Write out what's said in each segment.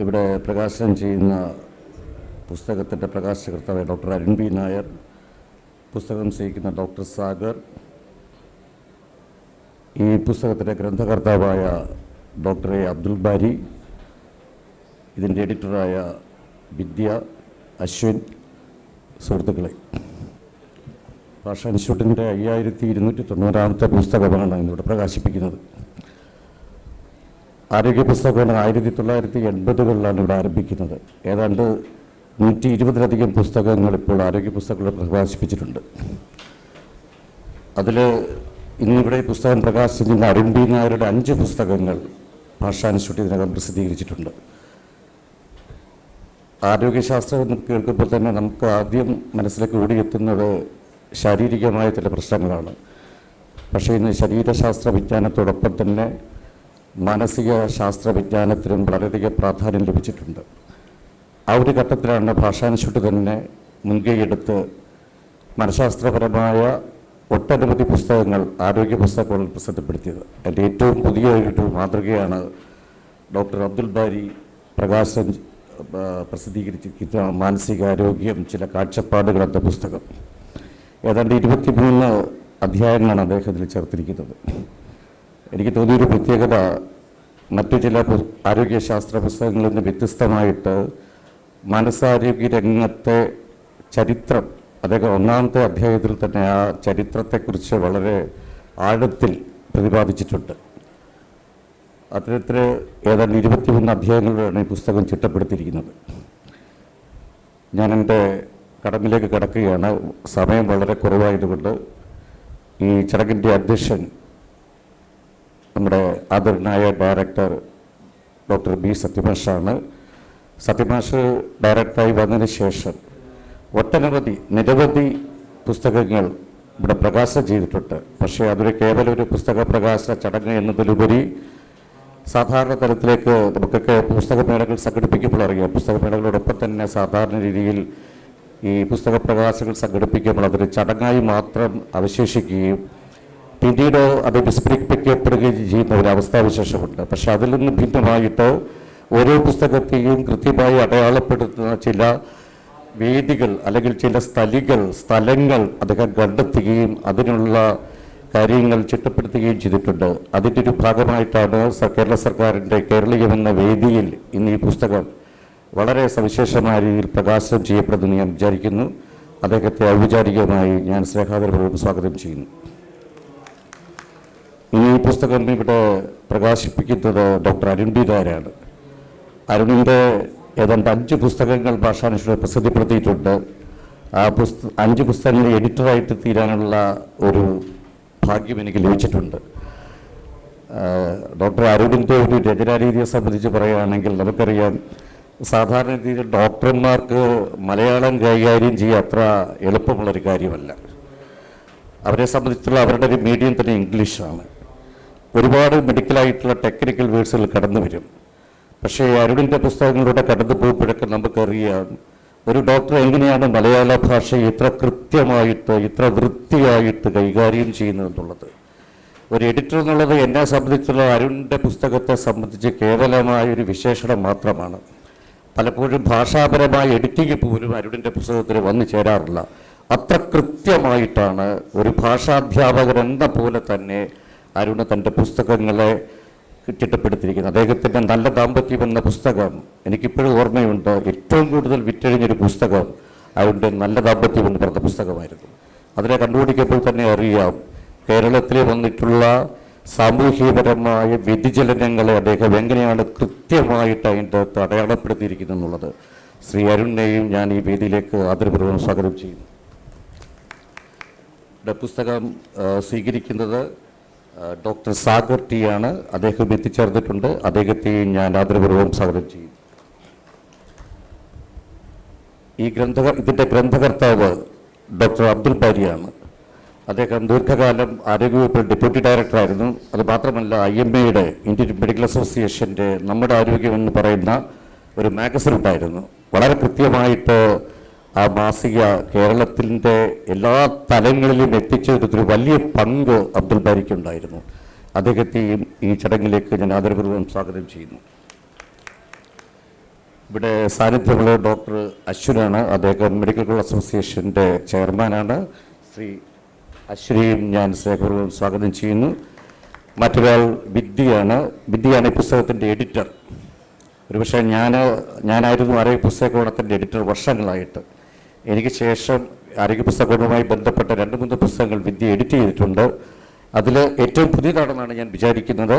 ഇവിടെ പ്രകാശനം ചെയ്യുന്ന പുസ്തകത്തിന്റെ പ്രകാശകർത്താവ് ഡോക്ടർ അരുൺ ബി നായർ പുസ്തകം ചെയ്യിക്കുന്ന ഡോക്ടർ സാഗർ ഈ പുസ്തകത്തിന്റെ ഗ്രന്ഥകർത്താവായ ഡോക്ടർ എ അബ്ദുൽ ബാരി ഇതിന്റെ എഡിറ്ററായ വിദ്യ അശ്വിൻ സുഹൃത്തുക്കളെ. ഭാഷ ഇൻസ്റ്റിറ്റ്യൂട്ടിന്റെ അയ്യായിരത്തി ഇരുന്നൂറ്റി തൊണ്ണൂറാമത്തെ പുസ്തകമാണ് ഇന്നിവിടെ പ്രകാശിപ്പിക്കുന്നത്. ആരോഗ്യ പുസ്തകങ്ങൾ ആയിരത്തി തൊള്ളായിരത്തി എൺപതുകളിലാണ് ഇവിടെ ആരംഭിക്കുന്നത്. ഏതാണ്ട് നൂറ്റി ഇരുപതിലധികം പുസ്തകങ്ങൾ ഇപ്പോൾ ആരോഗ്യ പുസ്തകങ്ങൾ പ്രകാശിപ്പിച്ചിട്ടുണ്ട്. അതിൽ ഇന്നിവിടെ ഈ പുസ്തകം പ്രകാശിച്ചിരുന്ന അരുൺ ബി നായരുടെ അഞ്ച് പുസ്തകങ്ങൾ ഭാഷാ ഇൻസ്റ്റിറ്റ്യൂട്ട് ഇതിനകം പ്രസിദ്ധീകരിച്ചിട്ടുണ്ട്. ആരോഗ്യശാസ്ത്രം എന്ന് കേൾക്കുമ്പോൾ തന്നെ നമുക്ക് ആദ്യം മനസ്സിലേക്ക് ഓടിയെത്തുന്നത് ശാരീരികമായ ചില പ്രശ്നങ്ങളാണ്. പക്ഷേ ഇന്ന് ശരീരശാസ്ത്ര വിജ്ഞാനത്തോടൊപ്പം തന്നെ മാനസിക ശാസ്ത്ര വിജ്ഞാനത്തിനും വളരെയധികം പ്രാധാന്യം ലഭിച്ചിട്ടുണ്ട്. ആ ഒരു ഘട്ടത്തിലാണ് ഭാഷാ തന്നെ മുൻകൈയെടുത്ത് മനഃശാസ്ത്രപരമായ ഒട്ടനവധി പുസ്തകങ്ങൾ ആരോഗ്യ പുസ്തകങ്ങൾ പ്രസിദ്ധപ്പെടുത്തിയത്. എന്റെ ഏറ്റവും പുതിയ ഒരു മാതൃകയാണ് ഡോക്ടർ അബ്ദുൽ ബാരി പ്രകാശൻ പ്രസിദ്ധീകരിച്ച പ്രസിദ്ധീകരിച്ചിരിക്കുന്ന മാനസികാരോഗ്യം ചില കാഴ്ചപ്പാടുകൾ എന്ന പുസ്തകം. ഏതാണ്ട് ഇരുപത്തിമൂന്ന് അധ്യായങ്ങളാണ് അദ്ദേഹത്തിൽ ചേർത്തിരിക്കുന്നത്. എനിക്ക് തോന്നിയൊരു പ്രത്യേകത മറ്റു ചില ആരോഗ്യശാസ്ത്ര പുസ്തകങ്ങളിൽ നിന്ന് വ്യത്യസ്തമായിട്ട് മനസ്സാരോഗ്യ രംഗത്തെ ചരിത്രം അദ്ദേഹം ഒന്നാമത്തെ അധ്യായത്തിൽ തന്നെ ആ ചരിത്രത്തെക്കുറിച്ച് വളരെ ആഴത്തിൽ പ്രതിപാദിച്ചിട്ടുണ്ട്. അത്തരത്തിൽ ഏതാണ്ട് ഇരുപത്തിമൂന്ന് അധ്യായങ്ങളിലാണ് ഈ പുസ്തകം ചിട്ടപ്പെടുത്തിയിരിക്കുന്നത്. ഞാൻ എന്റെ കടമിലേക്ക് കടക്കുകയാണ്. സമയം വളരെ കുറവായതുകൊണ്ട് ഈ ചടങ്ങിന്റെ അധ്യക്ഷൻ നമ്മുടെ ആദരണായ ഡയറക്ടർ ഡോക്ടർ ബി സത്യഭാഷാണ്. സത്യമാഷ് ഡയറക്ടറായി വന്നതിന് ശേഷം ഒട്ടനവധി നിരവധി പുസ്തകങ്ങൾ ഇവിടെ പ്രകാശനം ചെയ്തിട്ടുണ്ട്. പക്ഷേ അതൊരു കേവലം ഒരു പുസ്തക പ്രകാശന ചടങ്ങ് എന്നതിലുപരി സാധാരണ തലത്തിലേക്ക് നമുക്കൊക്കെ പുസ്തകമേളകൾ സംഘടിപ്പിക്കുമ്പോൾ അറിയാം. പുസ്തകമേളകളോടൊപ്പം തന്നെ സാധാരണ രീതിയിൽ ഈ പുസ്തക പ്രകാശനങ്ങൾ സംഘടിപ്പിക്കുമ്പോൾ അതൊരു ചടങ്ങായി മാത്രം അവശേഷിക്കുകയും പിന്നീട് അത് വിസ്മരിപ്പിക്കപ്പെടുകയും ചെയ്യുന്ന ഒരു അവസ്ഥാവിശേഷമുണ്ട്. പക്ഷെ അതിൽ നിന്ന് ഭിന്നമായിട്ടോ ഓരോ പുസ്തകത്തെയും കൃത്യമായി അടയാളപ്പെടുത്തുന്ന ചില വേദികൾ അല്ലെങ്കിൽ ചില സ്ഥലികൾ സ്ഥലങ്ങൾ അദ്ദേഹം കണ്ടെത്തുകയും അതിനുള്ള കാര്യങ്ങൾ ചിട്ടപ്പെടുത്തുകയും ചെയ്തിട്ടുണ്ട്. അതിന്റെ ഒരു ഭാഗമായിട്ടാണ് കേരള സർക്കാരിന്റെ കേരളീയം എന്ന വേദിയിൽ ഇന്ന് ഈ പുസ്തകം വളരെ സവിശേഷമായ രീതിയിൽ പ്രകാശനം ചെയ്യപ്പെടുമെന്ന് ഞാൻ വിചാരിക്കുന്നു. അദ്ദേഹത്തെ ഔപചാരികമായി ഞാൻ സ്നേഹാദരപൂർവം സ്വാഗതം ചെയ്യുന്നു. ഈ പുസ്തകം ഇവിടെ പ്രകാശിപ്പിക്കുന്നത് ഡോക്ടർ അരുൺ ബി നായരാണ്. അരുണിന്റെ ഏതാണ്ട് അഞ്ച് പുസ്തകങ്ങൾ ഭാഷാനുഷ്ഠ പ്രസിദ്ധപ്പെടുത്തിയിട്ടുണ്ട്. ആ പുസ്ത അഞ്ച് പുസ്തകങ്ങൾ എഡിറ്ററായിട്ട് തീരാനുള്ള ഒരു ഭാഗ്യം എനിക്ക് ലഭിച്ചിട്ടുണ്ട്. ഡോക്ടർ അരുണിന്റെ ഒരു രചനാരീതിയെ സംബന്ധിച്ച് പറയുകയാണെങ്കിൽ നമുക്കറിയാം സാധാരണ രീതിയിൽ ഡോക്ടർമാർക്ക് മലയാളം കൈകാര്യം ചെയ്യുക അത്ര എളുപ്പമുള്ളൊരു കാര്യമല്ല. അവരെ സംബന്ധിച്ചുള്ള അവരുടെ ഒരു മീഡിയം തന്നെ ഇംഗ്ലീഷാണ്. ഒരുപാട് മെഡിക്കലായിട്ടുള്ള ടെക്നിക്കൽ വേഴ്സുകൾ കടന്നു വരും. പക്ഷേ അരുണിന്റെ പുസ്തകങ്ങളിലൂടെ കടന്നു പോകുമ്പോഴൊക്കെ നമുക്കറിയാം ഒരു ഡോക്ടർ എങ്ങനെയാണ് മലയാള ഭാഷയെ ഇത്ര കൃത്യമായിട്ട് ഇത്ര വൃത്തിയായിട്ട് കൈകാര്യം ചെയ്യുന്നതെന്നുള്ളത് ഒരു എഡിറ്റർ എന്നുള്ളത് എന്നെ സംബന്ധിച്ചുള്ള അരുണിന്റെ പുസ്തകത്തെ സംബന്ധിച്ച് കേവലമായ ഒരു വിശേഷണം മാത്രമാണ്. പലപ്പോഴും ഭാഷാപരമായ എഡിറ്റിംഗ് പോലും അരുണിന്റെ പുസ്തകത്തിൽ വന്നു ചേരാറില്ല. അത്ര കൃത്യമായിട്ടാണ് ഒരു ഭാഷാധ്യാപകൻ എന്ന പോലെ തന്നെ അരുണ് തന്റെ പുസ്തകങ്ങളെ ചിട്ടപ്പെടുത്തിയിരിക്കുന്നത് അദ്ദേഹത്തിന്റെ നല്ല ദാമ്പത്യം എന്ന പുസ്തകം എനിക്കിപ്പോഴും ഓർമ്മയുണ്ട്. ഏറ്റവും കൂടുതൽ വിറ്റഴിഞ്ഞൊരു പുസ്തകം അരുണിന്റെ നല്ല ദാമ്പത്യം എന്ന് പറഞ്ഞ പുസ്തകമായിരുന്നു. അതിനെ കണ്ടുപിടിക്കുമ്പോൾ തന്നെ അറിയാം കേരളത്തിൽ വന്നിട്ടുള്ള സാമൂഹികപരമായ വ്യതിചലനങ്ങളെ അദ്ദേഹം എങ്ങനെയാണ് കൃത്യമായിട്ട് അതിന്റെ അകത്ത് അടയാളപ്പെടുത്തിയിരിക്കുന്നത് എന്നുള്ളത് ശ്രീ അരുണിനെയും ഞാൻ ഈ വേദിയിലേക്ക് ആദരപൂർവം സ്വാഗതം ചെയ്യുന്നു. പുസ്തകം സ്വീകരിക്കുന്നത് ഡോക്ടർ സാഗർ ടി ആണ് അദ്ദേഹം എത്തിച്ചേർന്നിട്ടുണ്ട്. അദ്ദേഹത്തെ ഞാൻ ആദരപൂർവം സ്വാഗതം ചെയ്യും. ഈ ഗ്രന്ഥ ഇതിന്റെ ഗ്രന്ഥകർത്താവ് ഡോക്ടർ അബ്ദുൽ ബാരിയാണ്. അദ്ദേഹം ദീർഘകാലം ആരോഗ്യവകുപ്പ് ഡെപ്യൂട്ടി ഡയറക്ടറായിരുന്നു. അത് മാത്രമല്ല ഐ എം എയുടെ ഇന്ത്യൻ മെഡിക്കൽ അസോസിയേഷന്റെ നമ്മുടെ ആരോഗ്യം എന്ന് പറയുന്ന ഒരു മാഗസിൻ ഉണ്ടായിരുന്നു. വളരെ കൃത്യമായിട്ട് ആ മാസിക കേരളത്തിന്റെ എല്ലാ തലങ്ങളിലും എത്തിച്ചെടുത്തൊരു വലിയ പങ്ക് അബ്ദുൽ ബാരിക്ക് ഉണ്ടായിരുന്നു. അദ്ദേഹത്തെയും ഈ ചടങ്ങിലേക്ക് ഞാൻ ആദരപൂർവം സ്വാഗതം ചെയ്യുന്നു. ഇവിടെ സാന്നിധ്യമുള്ള ഡോക്ടർ അശ്വിനാണ്. അദ്ദേഹം മെഡിക്കൽ കോളേജ് അസോസിയേഷന്റെ ചെയർമാനാണ്. ശ്രീ അശ്വിനെയും ഞാൻ സ്നേഹപൂർവം സ്വാഗതം ചെയ്യുന്നു. മറ്റൊരാൾ വിദ്യയാണ്. വിദ്യയാണ് ഈ പുസ്തകത്തിന്റെ എഡിറ്റർ. ഒരുപക്ഷെ ഞാൻ ഞാനായിരുന്നു ആരോഗ്യ പുസ്തകോണത്തിന്റെ എഡിറ്റർ വർഷങ്ങളായിട്ട്. എനിക്ക് ശേഷം ആരോഗ്യ പുസ്തകവുമായി ബന്ധപ്പെട്ട രണ്ട് മൂന്ന് പുസ്തകങ്ങൾ വിദ്യ എഡിറ്റ് ചെയ്തിട്ടുണ്ട്. അതിൽ ഏറ്റവും പുതിയതാണെന്നാണ് ഞാൻ വിചാരിക്കുന്നത്.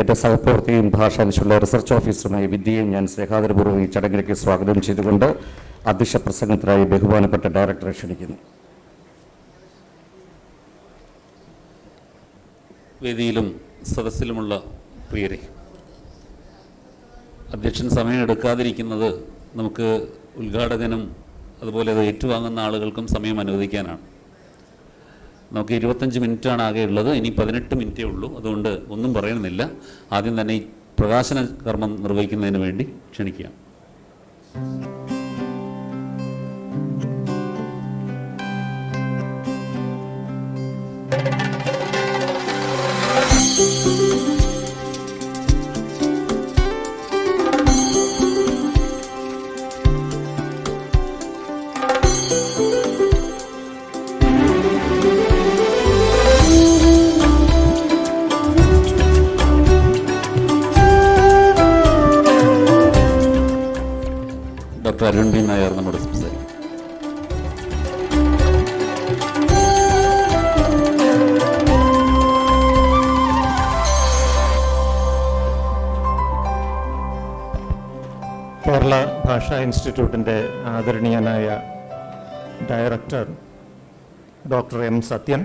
എന്റെ സഹപ്രവർത്തകയും അനുസരിച്ചുള്ള റിസർച്ച് ഓഫീസറുമായ വിദ്യയും ഞാൻ സ്നേഹാദരപൂർവം ഈ ചടങ്ങിലേക്ക് സ്വാഗതം ചെയ്തുകൊണ്ട് അധ്യക്ഷ പ്രസംഗത്തിനായി ബഹുമാനപ്പെട്ട ഡയറക്ടറെ ക്ഷണിക്കുന്നു. വേദിയിലും സദസ്സിലുമുള്ള പ്രിയരെ അധ്യക്ഷൻ സമയം എടുക്കാതിരിക്കുന്നത് നമുക്ക് ഉദ്ഘാടകനും അതുപോലെ അത് ഏറ്റുവാങ്ങുന്ന ആളുകൾക്കും സമയം അനുവദിക്കാനാണ്. നമുക്ക് ഇരുപത്തഞ്ച് മിനിറ്റാണ് ആകെ ഉള്ളത്. ഇനി പതിനെട്ട് മിനിറ്റേ ഉള്ളൂ. അതുകൊണ്ട് ഒന്നും പറയുന്നില്ല ആദ്യം തന്നെ ഈ പ്രകാശന കർമ്മം നിർവഹിക്കുന്നതിന് വേണ്ടി ക്ഷണിക്കുകയാണ്. ഇൻസ്റ്റിറ്റ്യൂട്ടിന്റെ ആദരണീയനായ ഡയറക്ടർ ഡോക്ടർ എം സത്യൻ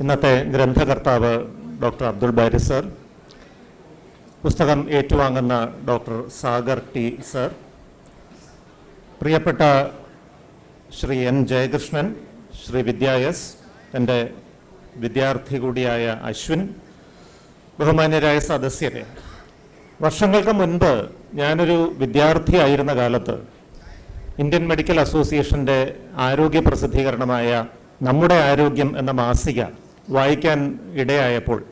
ഇന്നത്തെ ഗ്രന്ഥകർത്താവ് ഡോക്ടർ അബ്ദുൾ ബാരി സർ പുസ്തകം ഏറ്റുവാങ്ങുന്ന ഡോക്ടർ സാഗർ ടി സർ പ്രിയപ്പെട്ട ശ്രീ എൻ ജയകൃഷ്ണൻ ശ്രീ വിദ്യ എസ് എന്റെ വിദ്യാർത്ഥി കൂടിയായ അശ്വിൻ ബഹുമാന്യരായ സദസ്യരെ. വർഷങ്ങൾക്ക് മുൻപ് ഞാനൊരു വിദ്യാർത്ഥിയായിരുന്ന കാലത്ത് ഇന്ത്യൻ മെഡിക്കൽ അസോസിയേഷന്റെ ആരോഗ്യ പ്രസിദ്ധീകരണമായ നമ്മുടെ ആരോഗ്യം എന്ന മാസിക വായിക്കാൻ ഇടയായപ്പോൾ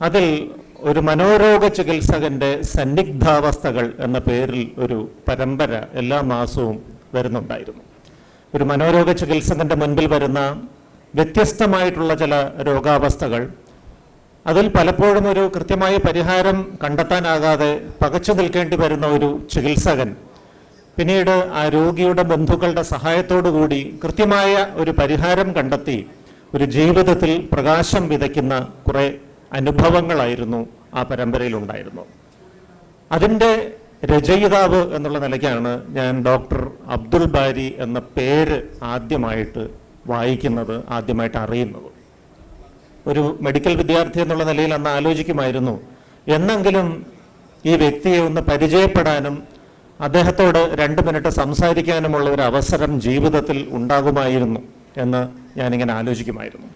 അതിൽ ഒരു മനോരോഗ ചികിത്സകന്റെ സന്നിഗ്ധാവസ്ഥകൾ എന്ന പേരിൽ ഒരു പരമ്പര എല്ലാ മാസവും വരുന്നുണ്ടായിരുന്നു. ഒരു മനോരോഗ ചികിത്സകന്റെ മുൻപിൽ വരുന്ന വ്യത്യസ്തമായിട്ടുള്ള ചില രോഗാവസ്ഥകൾ അതിൽ പലപ്പോഴും ഒരു കൃത്യമായ പരിഹാരം കണ്ടെത്താനാകാതെ പകച്ചു നിൽക്കേണ്ടി വരുന്ന ഒരു ചികിത്സകൻ. പിന്നീട് ആ രോഗിയുടെ ബന്ധുക്കളുടെ സഹായത്തോടു കൂടി കൃത്യമായ ഒരു പരിഹാരം കണ്ടെത്തി ഒരു ജീവിതത്തിൽ പ്രകാശം വിതയ്ക്കുന്ന കുറെ അനുഭവങ്ങളായിരുന്നു ആ പരമ്പരയിൽ ഉണ്ടായിരുന്നു അതിന്റെ രചയിതാവ് എന്നുള്ള നിലയ്ക്കാണ് ഞാൻ ഡോക്ടർ അബ്ദുൽ ബാരി എന്ന പേര് ആദ്യമായിട്ട് വായിക്കുന്നത് ആദ്യമായിട്ട് അറിയുന്നത്. ഒരു മെഡിക്കൽ വിദ്യാർത്ഥി എന്നുള്ള നിലയിൽ അന്ന് ആലോചിക്കുമായിരുന്നു. എന്നെങ്കിലും ഈ വ്യക്തിയെ ഒന്ന് പരിചയപ്പെടാനും അദ്ദേഹത്തോട് രണ്ട് മിനിറ്റ് സംസാരിക്കാനുമുള്ള ഒരു അവസരം ജീവിതത്തിൽ ഉണ്ടാകുമായിരുന്നു എന്ന് ഞാനിങ്ങനെ ആലോചിക്കുമായിരുന്നു.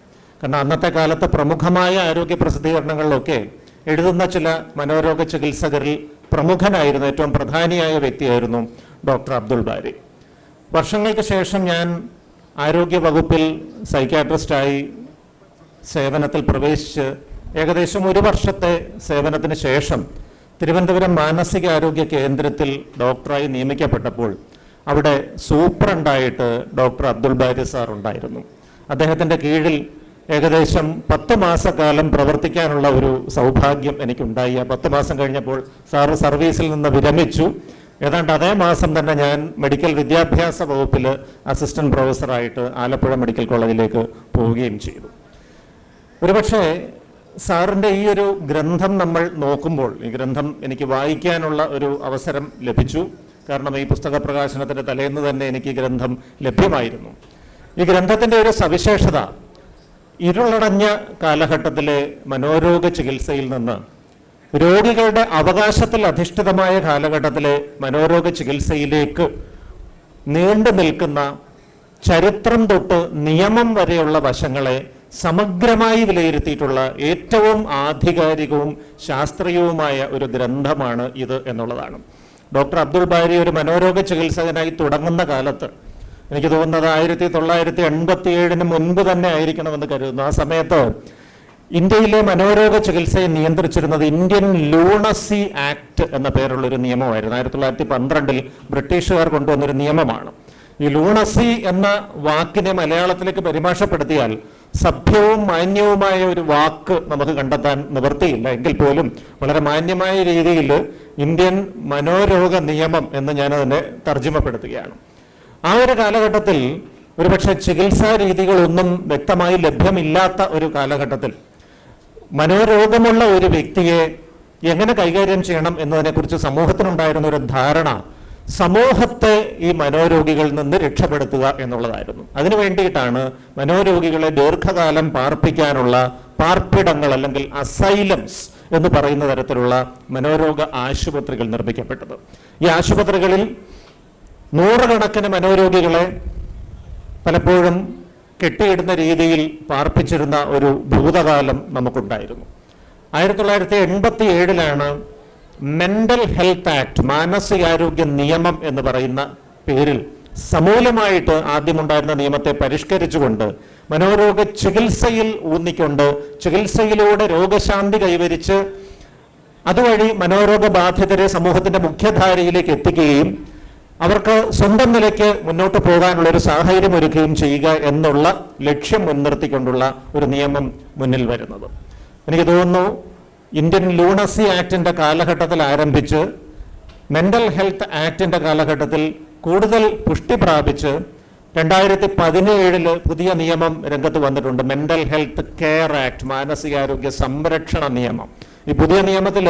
കാരണം അന്നത്തെ കാലത്ത് പ്രമുഖമായ ആരോഗ്യ പ്രസിദ്ധീകരണങ്ങളിലൊക്കെ എഴുതുന്ന ചില മനോരോഗ ചികിത്സകരിൽ പ്രമുഖനായിരുന്നു ഏറ്റവും പ്രധാനിയായ വ്യക്തിയായിരുന്നു ഡോക്ടർ അബ്ദുൾ ബാരി. വർഷങ്ങൾക്ക് ശേഷം ഞാൻ ആരോഗ്യ വകുപ്പിൽ സൈക്യാട്രിസ്റ്റായി സേവനത്തിൽ പ്രവേശിച്ച് ഏകദേശം ഒരു വർഷത്തെ സേവനത്തിന് ശേഷം തിരുവനന്തപുരം മാനസികാരോഗ്യ കേന്ദ്രത്തിൽ ഡോക്ടറായി നിയമിക്കപ്പെട്ടപ്പോൾ അവിടെ സൂപ്രണ്ടായിട്ട് ഡോക്ടർ അബ്ദുൾ ബാരി സാർ ഉണ്ടായിരുന്നു. അദ്ദേഹത്തിന്റെ കീഴിൽ ഏകദേശം പത്ത് മാസക്കാലം പ്രവർത്തിക്കാനുള്ള ഒരു സൗഭാഗ്യം എനിക്കുണ്ടായി. ആ പത്ത് മാസം കഴിഞ്ഞപ്പോൾ സാർ സർവീസിൽ നിന്ന് വിരമിച്ചു. ഏതാണ്ട് അതേ മാസം തന്നെ ഞാൻ മെഡിക്കൽ വിദ്യാഭ്യാസ വകുപ്പിൽ അസിസ്റ്റന്റ് പ്രൊഫസറായിട്ട് ആലപ്പുഴ മെഡിക്കൽ കോളേജിലേക്ക് പോവുകയും ചെയ്തു. ഒരുപക്ഷെ സാറിന്റെ ഈ ഒരു ഗ്രന്ഥം നമ്മൾ നോക്കുമ്പോൾ ഈ ഗ്രന്ഥം എനിക്ക് വായിക്കാനുള്ള ഒരു അവസരം ലഭിച്ചു. കാരണം ഈ പുസ്തക പ്രകാശനത്തിന്റെ തലേന്ന് തന്നെ എനിക്ക് ഗ്രന്ഥം ലഭ്യമായിരുന്നു. ഈ ഗ്രന്ഥത്തിന്റെ ഒരു സവിശേഷത ഇരുളടഞ്ഞ കാലഘട്ടത്തിലെ മനോരോഗ ചികിത്സയിൽ നിന്ന് രോഗികളുടെ അവകാശത്തിൽ അധിഷ്ഠിതമായ കാലഘട്ടത്തിലെ മനോരോഗ ചികിത്സയിലേക്ക് നീണ്ടു നിൽക്കുന്ന ചരിത്രം തൊട്ട് നിയമം വരെയുള്ള വശങ്ങളെ സമഗ്രമായി വിലയിരുത്തിയിട്ടുള്ള ഏറ്റവും ആധികാരികവും ശാസ്ത്രീയവുമായ ഒരു ഗ്രന്ഥമാണ് ഇത് എന്നുള്ളതാണ്. ഡോക്ടർ അബ്ദുൾ ബാരി ഒരു മനോരോഗ ചികിത്സകനായി തുടങ്ങുന്ന കാലത്ത് എനിക്ക് തോന്നുന്നത് ആയിരത്തി തൊള്ളായിരത്തി എൺപത്തി ഏഴിന് മുൻപ് തന്നെ ആയിരിക്കണമെന്ന് കരുതുന്നു. ആ സമയത്ത് ഇന്ത്യയിലെ മനോരോഗ ചികിത്സയെ നിയന്ത്രിച്ചിരുന്നത് ഇന്ത്യൻ ലൂണസി ആക്ട് എന്ന പേരുള്ള ഒരു നിയമമായിരുന്നു. ആയിരത്തി തൊള്ളായിരത്തി പന്ത്രണ്ടിൽ ബ്രിട്ടീഷുകാർ കൊണ്ടുവന്നൊരു നിയമമാണ്. ഈ ലൂണസി എന്ന വാക്കിനെ മലയാളത്തിലേക്ക് പരിഭാഷപ്പെടുത്തിയാൽ സഭ്യവും മാന്യവുമായ ഒരു വാക്ക് നമുക്ക് കണ്ടെത്താൻ നിവൃത്തിയില്ല. എങ്കിൽ പോലും വളരെ മാന്യമായ രീതിയിൽ ഇന്ത്യൻ മനോരോഗ നിയമം എന്ന് ഞാനതിനെ തർജമപ്പെടുത്തുകയാണ്. ആ ഒരു കാലഘട്ടത്തിൽ ഒരുപക്ഷെ ചികിത്സാ രീതികളൊന്നും വ്യക്തമായി ലഭ്യമില്ലാത്ത ഒരു കാലഘട്ടത്തിൽ മനോരോഗമുള്ള ഒരു വ്യക്തിയെ എങ്ങനെ കൈകാര്യം ചെയ്യണം എന്നതിനെക്കുറിച്ച് സമൂഹത്തിനുണ്ടായിരുന്ന ഒരു ധാരണ സമൂഹത്തെ ഈ മനോരോഗികളിൽ നിന്ന് രക്ഷപ്പെടുത്തുക എന്നുള്ളതായിരുന്നു. അതിനു വേണ്ടിയിട്ടാണ് മനോരോഗികളെ ദീർഘകാലം പാർപ്പിക്കാനുള്ള പാർപ്പിടങ്ങൾ അല്ലെങ്കിൽ അസൈലംസ് എന്ന് പറയുന്ന തരത്തിലുള്ള മനോരോഗ ആശുപത്രികൾ നിർമ്മിക്കപ്പെട്ടത്. ഈ ആശുപത്രികളിൽ നൂറുകണക്കിന് മനോരോഗികളെ പലപ്പോഴും കെട്ടിയിടുന്ന രീതിയിൽ പാർപ്പിച്ചിരുന്ന ഒരു ഭൂതകാലം നമുക്കുണ്ടായിരുന്നു. ആയിരത്തി തൊള്ളായിരത്തി എൺപത്തി ഏഴിലാണ് മെന്റൽ ഹെൽത്ത് ആക്ട് മാനസികാരോഗ്യ നിയമം എന്ന് പറയുന്ന പേരിൽ സമൂലമായിട്ട് ആദ്യമുണ്ടായിരുന്ന നിയമത്തെ പരിഷ്കരിച്ചുകൊണ്ട് മനോരോഗ ചികിത്സയിൽ ഊന്നിക്കൊണ്ട് ചികിത്സയിലൂടെ രോഗശാന്തി കൈവരിച്ച് അതുവഴി മനോരോഗ ബാധിതരെ സമൂഹത്തിന്റെ മുഖ്യധാരയിലേക്ക് എത്തിക്കുകയും അവർക്ക് സ്വന്തം നിലയ്ക്ക് മുന്നോട്ട് പോകാനുള്ള ഒരു സാഹചര്യം ഒരുക്കുകയും ചെയ്യുക എന്നുള്ള ലക്ഷ്യം മുൻനിർത്തിക്കൊണ്ടുള്ള ഒരു നിയമം മുന്നിൽ വരുന്നത്. എനിക്ക് തോന്നുന്നു ഇന്ത്യൻ ലൂണസി ആക്ടിന്റെ കാലഘട്ടത്തിൽ ആരംഭിച്ച് മെന്റൽ ഹെൽത്ത് ആക്ടിന്റെ കാലഘട്ടത്തിൽ കൂടുതൽ പുഷ്ടി പ്രാപിച്ച് രണ്ടായിരത്തി പതിനേഴിൽ പുതിയ നിയമം രംഗത്ത് വന്നിട്ടുണ്ട്. മെന്റൽ ഹെൽത്ത് കെയർ ആക്ട് മാനസികാരോഗ്യ സംരക്ഷണ നിയമം. ഈ പുതിയ നിയമത്തിൽ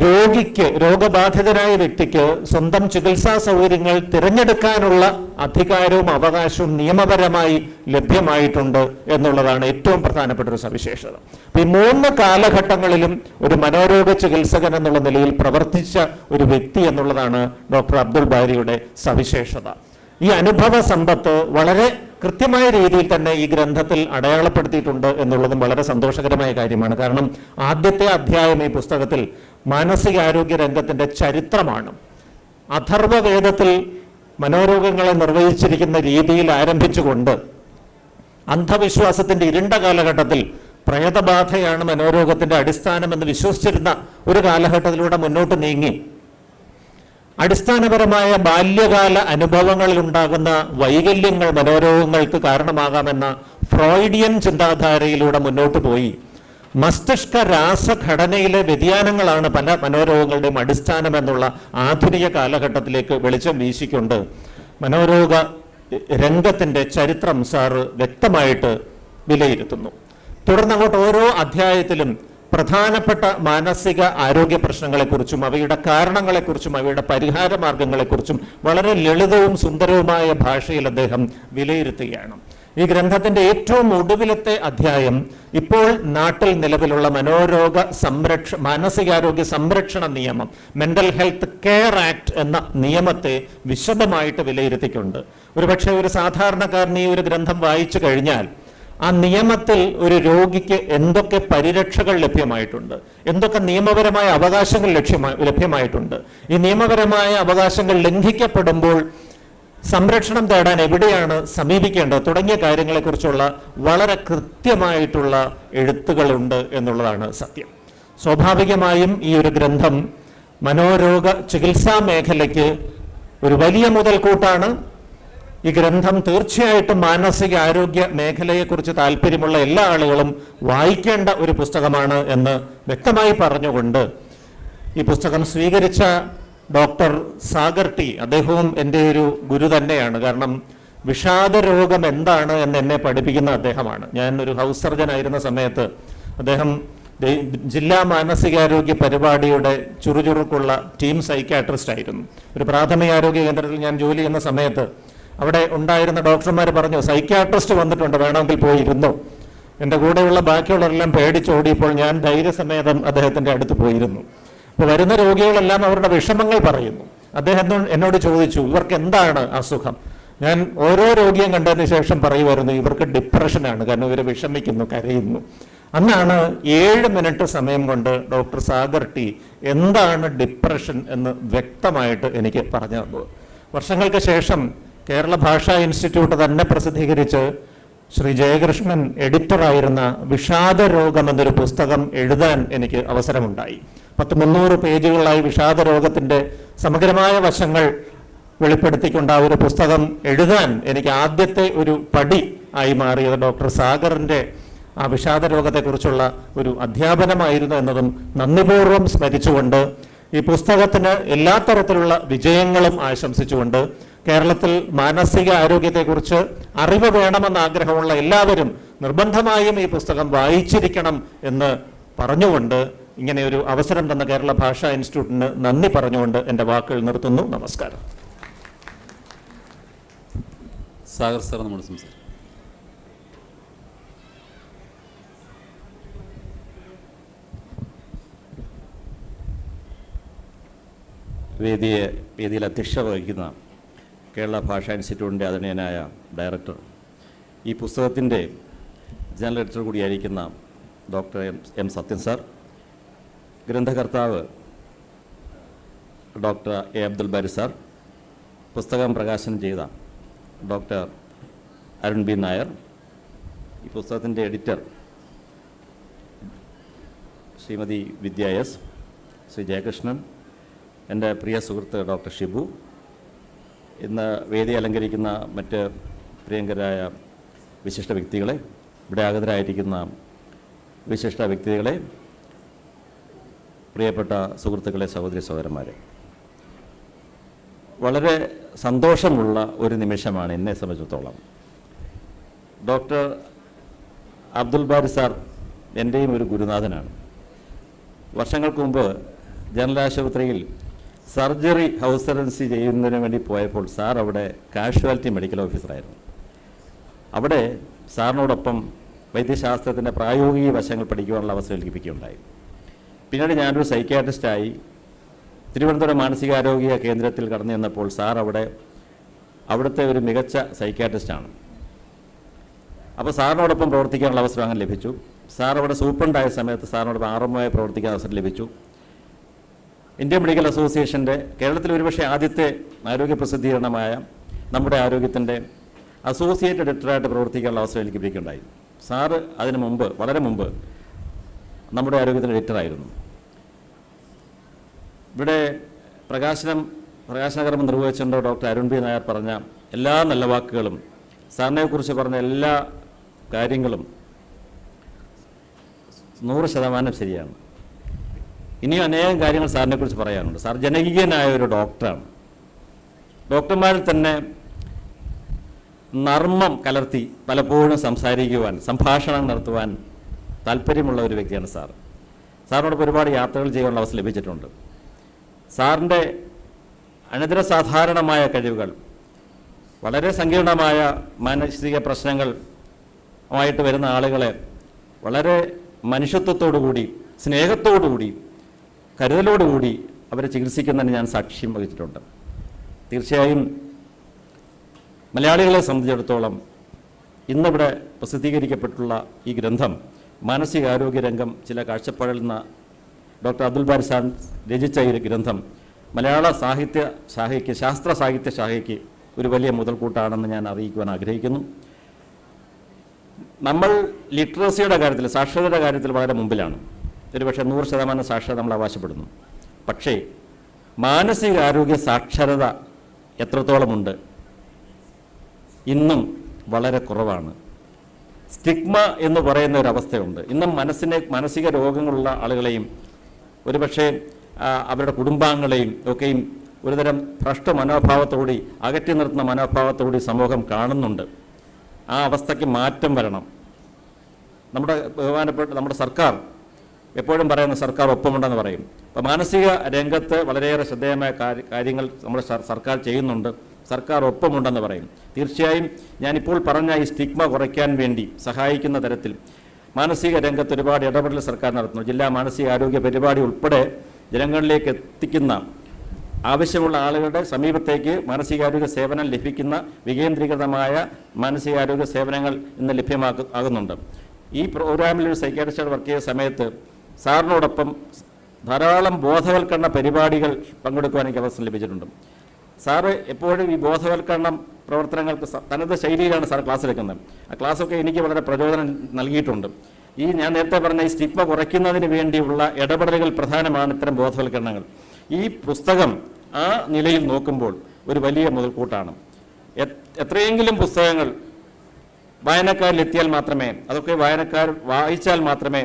രോഗിക്ക് രോഗബാധിതനായ വ്യക്തിക്ക് സ്വന്തം ചികിത്സാ സൗകര്യങ്ങൾ തിരഞ്ഞെടുക്കാനുള്ള അധികാരവും അവകാശവും നിയമപരമായി ലഭ്യമായിട്ടുണ്ട് എന്നുള്ളതാണ് ഏറ്റവും പ്രധാനപ്പെട്ട ഒരു സവിശേഷത. ഈ മൂന്ന് കാലഘട്ടങ്ങളിലും ഒരു മനോരോഗ ചികിത്സകൻ എന്നുള്ള നിലയിൽ പ്രവർത്തിച്ച ഒരു വ്യക്തി എന്നുള്ളതാണ് ഡോക്ടർ അബ്ദുൾ ബാരിയുടെ സവിശേഷത. ഈ അനുഭവ സമ്പത്ത് വളരെ കൃത്യമായ രീതിയിൽ തന്നെ ഈ ഗ്രന്ഥത്തിൽ അടയാളപ്പെടുത്തിയിട്ടുണ്ട് എന്നുള്ളതും വളരെ സന്തോഷകരമായ കാര്യമാണ്. കാരണം ആദ്യത്തെ അധ്യായം ഈ പുസ്തകത്തിൽ മാനസികാരോഗ്യ രംഗത്തിന്റെ ചരിത്രമാണ്. അഥർവവേദത്തിൽ മനോരോഗങ്ങളെ നിർവഹിച്ചിരിക്കുന്ന രീതിയിൽ ആരംഭിച്ചുകൊണ്ട് അന്ധവിശ്വാസത്തിന്റെ ഇരുണ്ട കാലഘട്ടത്തിൽ പ്രേതബാധയാണ് മനോരോഗത്തിന്റെ അടിസ്ഥാനമെന്ന് വിശ്വസിച്ചിരുന്ന ഒരു കാലഘട്ടത്തിലൂടെ മുന്നോട്ട് നീങ്ങി. അടിസ്ഥാനപരമായ ബാല്യകാല അനുഭവങ്ങളിൽ ഉണ്ടാകുന്ന വൈകല്യങ്ങൾ മനോരോഗങ്ങൾക്ക് കാരണമാകാമെന്ന ഫ്രോയിഡിയൻ ചിന്താധാരയിലൂടെ മുന്നോട്ട് പോയി. മസ്തിഷ്ക രാസഘടനയിലെ വ്യതിയാനങ്ങളാണ് പല മനോരോഗങ്ങളുടെയും അടിസ്ഥാനം എന്നുള്ള ആധുനിക കാലഘട്ടത്തിലേക്ക് വെളിച്ചം വീശിക്കൊണ്ട് മനോരോഗ രംഗത്തിന്റെ ചരിത്രം സാറ് വ്യക്തമായിട്ട് വിലയിരുത്തുന്നു. തുടർന്ന് അങ്ങോട്ട് ഓരോ അധ്യായത്തിലും പ്രധാനപ്പെട്ട മാനസിക ആരോഗ്യ പ്രശ്നങ്ങളെക്കുറിച്ചും അവയുടെ കാരണങ്ങളെക്കുറിച്ചും അവയുടെ പരിഹാര മാർഗങ്ങളെക്കുറിച്ചും വളരെ ലളിതവും സുന്ദരവുമായ ഭാഷയിൽ അദ്ദേഹം വിലയിരുത്തുകയാണ്. ഈ ഗ്രന്ഥത്തിന്റെ ഏറ്റവും ഒടുവിലത്തെ അധ്യായം ഇപ്പോൾ നാട്ടിൽ നിലവിലുള്ള മനോരോഗ സംരക്ഷ മാനസികാരോഗ്യ സംരക്ഷണ നിയമം മെന്റൽ ഹെൽത്ത് കെയർ ആക്ട് എന്ന നിയമത്തെ വിശദമായിട്ട് വിലയിരുത്തിക്കൊണ്ട്. ഒരുപക്ഷെ ഒരു സാധാരണക്കാരൻ ഈ ഒരു ഗ്രന്ഥം വായിച്ചു കഴിഞ്ഞാൽ ആ നിയമത്തിൽ ഒരു രോഗിക്ക് എന്തൊക്കെ പരിരക്ഷകൾ ലഭ്യമായിട്ടുണ്ട് എന്തൊക്കെ നിയമപരമായ അവകാശങ്ങൾ ലക്ഷ്യമായി ലഭ്യമായിട്ടുണ്ട്. ഈ നിയമപരമായ അവകാശങ്ങൾ ലംഘിക്കപ്പെടുമ്പോൾ സംരക്ഷണം തേടാൻ എവിടെയാണ് സമീപിക്കേണ്ടത്? തുടങ്ങിയ കാര്യങ്ങളെക്കുറിച്ചുള്ള വളരെ കൃത്യമായിട്ടുള്ള എഴുത്തുകളുണ്ട് എന്നുള്ളതാണ് സത്യം. സ്വാഭാവികമായും ഈ ഒരു ഗ്രന്ഥം മനോരോഗ ചികിത്സാ മേഖലയ്ക്ക് ഒരു വലിയ മുതൽക്കൂട്ടാണ്. ഈ ഗ്രന്ഥം തീർച്ചയായിട്ടും മാനസിക ആരോഗ്യ മേഖലയെക്കുറിച്ച് താല്പര്യമുള്ള എല്ലാ ആളുകളും വായിക്കേണ്ട ഒരു പുസ്തകമാണ് എന്ന് വ്യക്തമായി പറഞ്ഞുകൊണ്ട് ഈ പുസ്തകം സ്വീകരിച്ച ഡോക്ടർ സാഗർ ടി. അദ്ദേഹവും എന്റെ ഒരു ഗുരു തന്നെയാണ്. കാരണം വിഷാദ രോഗം എന്താണ് എന്ന് എന്നെ പഠിപ്പിക്കുന്ന അദ്ദേഹമാണ്. ഞാൻ ഒരു ഹൗസ് സർജൻ ആയിരുന്ന സമയത്ത് അദ്ദേഹം ജില്ലാ മാനസികാരോഗ്യ പരിപാടിയുടെ ചുറുചുറുക്കുള്ള ടീം സൈക്കാട്രിസ്റ്റ് ആയിരുന്നു. ഒരു പ്രാഥമിക ആരോഗ്യ കേന്ദ്രത്തിൽ ഞാൻ ജോലി ചെയ്യുന്ന സമയത്ത് അവിടെ ഉണ്ടായിരുന്ന ഡോക്ടർമാർ പറഞ്ഞു സൈക്കാട്രിസ്റ്റ് വന്നിട്ടുണ്ട് വേണമെങ്കിൽ പോയിരുന്നു എന്റെ കൂടെയുള്ള ബാക്കിയുള്ളവരെല്ലാം പേടിച്ചോടിയപ്പോൾ ഞാൻ ധൈര്യസമേതം അദ്ദേഹത്തിന്റെ അടുത്ത് പോയിരുന്നു. അപ്പോൾ വരുന്ന രോഗികളെല്ലാം അവരുടെ വിഷമങ്ങൾ പറയുന്നു. അദ്ദേഹം എന്നോട് ചോദിച്ചു ഇവർക്ക് എന്താണ് അസുഖം? ഞാൻ ഓരോ രോഗിയും കണ്ടതിന് ശേഷം പറയുമായിരുന്നു ഇവർക്ക് ഡിപ്രഷനാണ് കാരണം ഇവർ വിഷമിക്കുന്നു കരയുന്നു. അന്നാണ് ഏഴ് മിനിറ്റ് സമയം കൊണ്ട് ഡോക്ടർ സാഗർ ടി എന്താണ് ഡിപ്രഷൻ എന്ന് വ്യക്തമായിട്ട് എനിക്ക് പറഞ്ഞു തന്നത്. വർഷങ്ങൾക്ക് ശേഷം കേരള ഭാഷാ ഇൻസ്റ്റിറ്റ്യൂട്ട് തന്നെ പ്രസിദ്ധീകരിച്ച് ശ്രീ ജയകൃഷ്ണൻ എഡിറ്ററായിരുന്ന വിഷാദരോഗം എന്നൊരു പുസ്തകം എഴുതാൻ എനിക്ക് അവസരമുണ്ടായി. പത്ത് മുന്നൂറ് പേജുകളായി വിഷാദരോഗത്തിന്റെ സമഗ്രമായ വശങ്ങൾ വെളിപ്പെടുത്തിക്കൊണ്ട് ആ ഒരു പുസ്തകം എഴുതാൻ എനിക്ക് ആദ്യത്തെ ഒരു പടി ആയി മാറിയത് ഡോക്ടർ സാഗറിന്റെ ആ വിഷാദ രോഗത്തെക്കുറിച്ചുള്ള ഒരു അധ്യാപനമായിരുന്നു എന്നതും നന്ദിപൂർവം സ്മരിച്ചുകൊണ്ട് ഈ പുസ്തകത്തിന് എല്ലാ തരത്തിലുള്ള വിജയങ്ങളും ആശംസിച്ചുകൊണ്ട് കേരളത്തിൽ മാനസിക ആരോഗ്യത്തെക്കുറിച്ച് അറിവ് വേണമെന്ന ആഗ്രഹമുള്ള എല്ലാവരും നിർബന്ധമായും ഈ പുസ്തകം വായിച്ചിരിക്കണം എന്ന് പറഞ്ഞുകൊണ്ട് ഇങ്ങനെ ഒരു അവസരം തന്ന കേരള ഭാഷാ ഇൻസ്റ്റിറ്റ്യൂട്ടിന് നന്ദി പറഞ്ഞുകൊണ്ട് എന്റെ വാക്കുകൾ നിർത്തുന്നു. നമസ്കാരം. സാഗർ സാർ നമ്മൾ സംസാരിക്കും. വേദിയെ വേദിയിൽ അധ്യക്ഷത വഹിക്കുന്ന കേരള ഭാഷാ ഇൻസ്റ്റിറ്റ്യൂട്ടിന്റെ ആദരണീയനായ ഡയറക്ടർ ഈ പുസ്തകത്തിന്റെ general editor കൂടിയായിരിക്കുന്ന doctor M M Sathyan sir ഗ്രന്ഥകർത്താവ് doctor A Abdul Bari sir പുസ്തകം പ്രകാശനം ചെയ്ത ഡോക്ടർ അരുൺ ബി നായർ ഈ പുസ്തകത്തിന്റെ എഡിറ്റർ ശ്രീമതി വിദ്യ എസ് ശ്രീ ജയകൃഷ്ണൻ എന്റെ പ്രിയ സുഹൃത്ത് ഡോക്ടർ ഷിബു ഇന്ന് വേദി അലങ്കരിക്കുന്ന മറ്റ് പ്രിയങ്കരായ വിശിഷ്ട വ്യക്തികളെ ഇവിടെ ആഗതരായിരിക്കുന്ന വിശിഷ്ട വ്യക്തികളെ പ്രിയപ്പെട്ട സുഹൃത്തുക്കളെ സഹോദരി സഹോദരന്മാരെ വളരെ സന്തോഷമുള്ള ഒരു നിമിഷമാണ് എന്നെ സംബന്ധിച്ചിടത്തോളം. ഡോക്ടർ അബ്ദുൽ ബാരി സാർ എന്റെയും ഒരു ഗുരുനാഥനാണ്. വർഷങ്ങൾക്ക് മുമ്പ് ജനറൽ ആശുപത്രിയിൽ സർജറി ഹൗസറൻസി ചെയ്യുന്നതിന് വേണ്ടി പോയപ്പോൾ സാർ അവിടെ കാഷ്വാലിറ്റി മെഡിക്കൽ ഓഫീസറായിരുന്നു. അവിടെ സാറിനോടൊപ്പം വൈദ്യശാസ്ത്രത്തിന്റെ പ്രായോഗിക വശങ്ങൾ പഠിക്കുവാനുള്ള അവസരം ലഭിക്കുകയുണ്ടായി. പിന്നീട് ഞാനൊരു സൈക്യാട്രിസ്റ്റായി തിരുവനന്തപുരം മാനസികാരോഗ്യ കേന്ദ്രത്തിൽ കടന്നു ചെന്നപ്പോൾ സാർ അവിടെ അവിടുത്തെ ഒരു മികച്ച സൈക്യാട്രിസ്റ്റാണ് അപ്പോൾ സാറിനോടൊപ്പം പ്രവർത്തിക്കാനുള്ള അവസരം അങ്ങനെ ലഭിച്ചു. സാർ അവിടെ സൂപ്രണ്ടായ സമയത്ത് സാറിനോടൊപ്പം ആറുമായി പ്രവർത്തിക്കാൻ അവസരം ലഭിച്ചു. ഇന്ത്യൻ മെഡിക്കൽ അസോസിയേഷന്റെ കേരളത്തിൽ ഒരുപക്ഷെ ആദ്യത്തെ ആരോഗ്യ പ്രസിദ്ധീകരണമായ നമ്മുടെ ആരോഗ്യത്തിന്റെ അസോസിയേറ്റ് എഡിറ്ററായിട്ട് പ്രവർത്തിക്കാനുള്ള അവസരം എനിക്ക് ലഭിക്കുകയുണ്ടായി. സാറ് അതിനു മുമ്പ് വളരെ മുമ്പ് നമ്മുടെ ആരോഗ്യത്തിന്റെ എഡിറ്ററായിരുന്നു ഇവിടെ പ്രകാശനം പ്രകാശനകർമ്മം നിർവഹിച്ചുകൊണ്ട് ഡോക്ടർ അരുൺ ബി നായർ പറഞ്ഞ എല്ലാ നല്ല വാക്കുകളും. സാറിനെക്കുറിച്ച് പറഞ്ഞ എല്ലാ കാര്യങ്ങളും നൂറ് ശതമാനം ശരിയാണ്. ഇനിയും അനേകം കാര്യങ്ങൾ സാറിനെക്കുറിച്ച് പറയാനുണ്ട്. സാർ ജനകീയനായ ഒരു ഡോക്ടറാണ്. ഡോക്ടർമാരിൽ തന്നെ നർമ്മം കലർത്തി പലപ്പോഴും സംസാരിക്കുവാൻ സംഭാഷണം നടത്തുവാൻ താല്പര്യമുള്ള ഒരു വ്യക്തിയാണ് സാർ. സാറിനോടൊപ്പം ഒരുപാട് യാത്രകൾ ചെയ്യാനുള്ള അവസരം ലഭിച്ചിട്ടുണ്ട്. സാറിന്റെ അനന്തര സാധാരണമായ കഴിവുകൾ വളരെ സങ്കീർണമായ മാനസിക പ്രശ്നങ്ങൾ ആയിട്ട് വരുന്ന ആളുകളെ വളരെ മനുഷ്യത്വത്തോടുകൂടി സ്നേഹത്തോടുകൂടി കരുതലോടുകൂടി അവരെ ചികിത്സിക്കുന്നതിന് ഞാൻ സാക്ഷ്യം വഹിച്ചിട്ടുണ്ട്. തീർച്ചയായും മലയാളികളെ സംബന്ധിച്ചിടത്തോളം ഇന്നിവിടെ പ്രസിദ്ധീകരിക്കപ്പെട്ടുള്ള ഈ ഗ്രന്ഥം മാനസികാരോഗ്യ രംഗം ചില കാഴ്ചപ്പാടിൽ നിന്ന് ഡോക്ടർ അബ്ദുൽ ബാരി രചിച്ച ഈ ഗ്രന്ഥം മലയാള സാഹിത്യ ശാഖയ്ക്ക് ശാസ്ത്ര സാഹിത്യ ശാഖയ്ക്ക് ഒരു വലിയ മുതൽക്കൂട്ടാണെന്ന് ഞാൻ അറിയിക്കുവാൻ ആഗ്രഹിക്കുന്നു. നമ്മൾ ലിറ്ററസിയുടെ കാര്യത്തിൽ സാക്ഷരതയുടെ കാര്യത്തിൽ വളരെ മുമ്പിലാണ്. ഒരുപക്ഷെ നൂറ് ശതമാനം സാക്ഷരത നമ്മൾ അവകാശപ്പെടുന്നു. പക്ഷേ മാനസികാരോഗ്യ സാക്ഷരത എത്രത്തോളമുണ്ട്? ഇന്നും വളരെ കുറവാണ്. സ്റ്റിഗ്മ എന്ന് പറയുന്ന ഒരു അവസ്ഥയുണ്ട്. ഇന്നും മനസ്സിനെ മാനസിക രോഗങ്ങളുള്ള ആളുകളെയും ഒരുപക്ഷെ അവരുടെ കുടുംബാംഗങ്ങളെയും ഒക്കെയും ഒരുതരം ഭ്രഷ്ട മനോഭാവത്തോടി അകറ്റി നിർത്തുന്ന മനോഭാവത്തോടി സമൂഹം കാണുന്നുണ്ട്. ആ അവസ്ഥയ്ക്ക് മാറ്റം വരണം. നമ്മുടെ ബഹുമാനപ്പെട്ട നമ്മുടെ സർക്കാർ എപ്പോഴും പറയുന്ന സർക്കാർ ഒപ്പമുണ്ടെന്ന് പറയും. അപ്പോൾ മാനസിക രംഗത്ത് വളരെയേറെ ശ്രദ്ധേയമായ കാര്യങ്ങൾ നമ്മുടെ സർക്കാർ ചെയ്യുന്നുണ്ട്. സർക്കാർ ഒപ്പമുണ്ടെന്ന് പറയും. തീർച്ചയായും ഞാനിപ്പോൾ പറഞ്ഞ ഈ സ്റ്റിഗ്മ കുറയ്ക്കാൻ വേണ്ടി സഹായിക്കുന്ന തരത്തിൽ മാനസിക രംഗത്ത് ഒരുപാട് ഇടപെടൽ സർക്കാർ നടത്തുന്നു. ജില്ലാ മാനസികാരോഗ്യ പരിപാടി ഉൾപ്പെടെ ജനങ്ങളിലേക്ക് എത്തിക്കുന്ന ആവശ്യമുള്ള ആളുകളുടെ സമീപത്തേക്ക് മാനസികാരോഗ്യ സേവനം ലഭിക്കുന്ന വികേന്ദ്രീകൃതമായ മാനസികാരോഗ്യ സേവനങ്ങൾ ഇന്ന് ലഭ്യമാക്കു ആകുന്നുണ്ട്. ഈ പ്രോഗ്രാമിൽ ഒരു സൈക്കാട്രിസ്റ്റായിട്ട് വർക്ക് ചെയ്ത സമയത്ത് സാറിനോടൊപ്പം ധാരാളം ബോധവൽക്കരണ പരിപാടികൾ പങ്കെടുക്കുവാൻ എനിക്ക് അവസരം ലഭിച്ചിട്ടുണ്ട്. സാറ് എപ്പോഴും ഈ ബോധവൽക്കരണം പ്രവർത്തനങ്ങൾക്ക് തനത് ശൈലിയിലാണ് സാർ ക്ലാസ് എടുക്കുന്നത്. ആ ക്ലാസ്സൊക്കെ എനിക്ക് വളരെ പ്രചോദനം നൽകിയിട്ടുണ്ട്. ഈ ഞാൻ നേരത്തെ പറഞ്ഞ ഈ സ്റ്റിഗ്മ കുറയ്ക്കുന്നതിന് വേണ്ടിയുള്ള ഇടപെടലുകൾ പ്രധാനമാണ് ഇത്തരം ബോധവൽക്കരണങ്ങൾ. ഈ പുസ്തകം ആ നിലയിൽ നോക്കുമ്പോൾ ഒരു വലിയ മുതൽക്കൂട്ടാണ്. എത്രയെങ്കിലും പുസ്തകങ്ങൾ വായനക്കാരിൽ എത്തിയാൽ മാത്രമേ അതൊക്കെ വായനക്കാർ വായിച്ചാൽ മാത്രമേ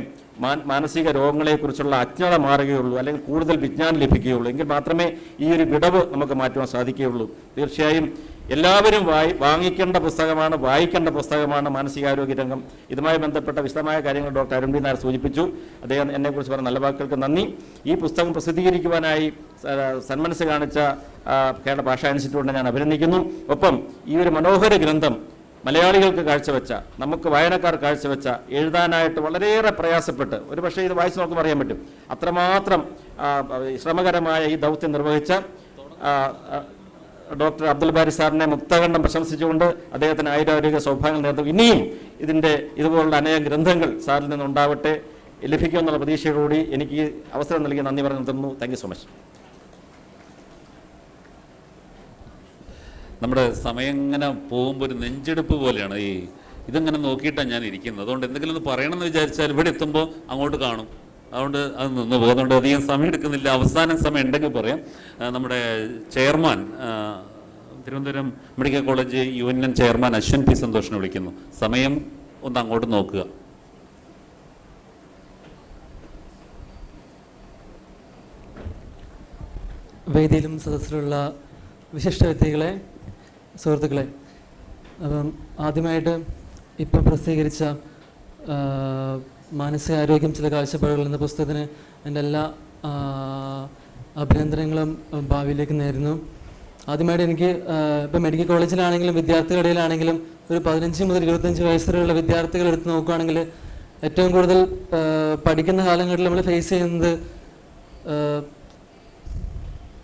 മാനസിക രോഗങ്ങളെക്കുറിച്ചുള്ള അജ്ഞത മാറുകയുള്ളൂ അല്ലെങ്കിൽ കൂടുതൽ വിജ്ഞാനം ലഭിക്കുകയുള്ളൂ. എങ്കിൽ മാത്രമേ ഈ ഒരു വിടവ് നമുക്ക് മാറ്റുവാൻ സാധിക്കുകയുള്ളൂ. തീർച്ചയായും എല്ലാവരും വായി വാങ്ങിക്കേണ്ട പുസ്തകമാണ് വായിക്കേണ്ട പുസ്തകമാണ് മാനസികാരോഗ്യ രംഗം. ഇതുമായി ബന്ധപ്പെട്ട വിശദമായ കാര്യങ്ങൾ ഡോക്ടർ അരുൺ നായർ സൂചിപ്പിച്ചു. അദ്ദേഹം എന്നെക്കുറിച്ച് പറഞ്ഞ നല്ല വാക്കുകൾക്ക് നന്ദി. ഈ പുസ്തകം പ്രസിദ്ധീകരിക്കുവാനായി സന്മനസ് കാണിച്ച കേരള ഭാഷാ ഇൻസ്റ്റിറ്റ്യൂട്ടിനെ ഞാൻ അഭിനന്ദിക്കുന്നു. ഒപ്പം ഈ ഒരു മനോഹര ഗ്രന്ഥം മലയാളികൾക്ക് കാഴ്ചവെച്ച നമുക്ക് വായനക്കാർ കാഴ്ചവെച്ച എഴുതാനായിട്ട് വളരെയേറെ പ്രയാസപ്പെട്ട് ഒരു പക്ഷേ ഇത് വായിച്ചു നോക്കുമ്പോൾ അറിയാൻ പറ്റും. അത്രമാത്രം ശ്രമകരമായ ഈ ദൗത്യം നിർവഹിച്ച ഡോക്ടർ അബ്ദുൽ ബാരി സാറിനെ മുക്തകണ്ഠം പ്രശംസിച്ചുകൊണ്ട് അദ്ദേഹത്തിന് ആയുരാരോഗ്യ സൗഭാഗ്യം നേർന്നു. ഇനിയും ഇതിന്റെ ഇതുപോലുള്ള അനേകം ഗ്രന്ഥങ്ങൾ സാറിൽ നിന്നുണ്ടാവട്ടെ. ലഭിക്കുമെന്നുള്ള പ്രതീക്ഷയോടുകൂടി എനിക്ക് അവസരം നൽകി നന്ദി പറഞ്ഞു നിർത്തുന്നു. താങ്ക് സോ മച്ച് നമ്മുടെ സമയം ഇങ്ങനെ പോകുമ്പോൾ ഒരു നെഞ്ചെടുപ്പ് പോലെയാണ്. ഈ ഇതിങ്ങനെ നോക്കിയിട്ടാണ് ഞാൻ ഇരിക്കുന്നത്? അതുകൊണ്ട് എന്തെങ്കിലും ഒന്ന് പറയണമെന്ന് വിചാരിച്ചാൽ ഇവിടെ എത്തുമ്പോൾ അങ്ങോട്ട് കാണും. അതുകൊണ്ട് അത് നിന്ന് പോകുന്നുണ്ട്. അധികം സമയം എടുക്കുന്നില്ല. അവസാന സമയം ഉണ്ടെങ്കിൽ പറയാം. നമ്മുടെ chairman Thiruvananthapuram medical college U N N chairman Ashwan P സന്തോഷിനെ വിളിക്കുന്നു. സമയം ഒന്ന് അങ്ങോട്ട് നോക്കുക. വേദിയിലും സദസ്സിലുള്ള വിശിഷ്ട വ്യക്തികളെ സുഹൃത്തുക്കളെ അപ്പം ആദ്യമായിട്ട് ഇപ്പം പ്രസിദ്ധീകരിച്ച മാനസികാരോഗ്യം ചില കാഴ്ചപ്പാടുകൾ എന്ന പുസ്തകത്തിന് എന്റെ എല്ലാ അഭിനന്ദനങ്ങളും ഭാവിയിലേക്ക് നേരുന്നു. ആദ്യമായിട്ട് എനിക്ക് ഇപ്പം മെഡിക്കൽ കോളേജിലാണെങ്കിലും വിദ്യാർത്ഥികളുടെ ഇടയിലാണെങ്കിലും ഒരു പതിനഞ്ച് മുതൽ ഇരുപത്തഞ്ച് വയസ്സ് വരെയുള്ള വിദ്യാർത്ഥികൾ എടുത്ത് നോക്കുകയാണെങ്കിൽ ഏറ്റവും കൂടുതൽ പഠിക്കുന്ന കാലഘട്ടത്തിൽ നമ്മൾ ഫേസ് ചെയ്യുന്നത്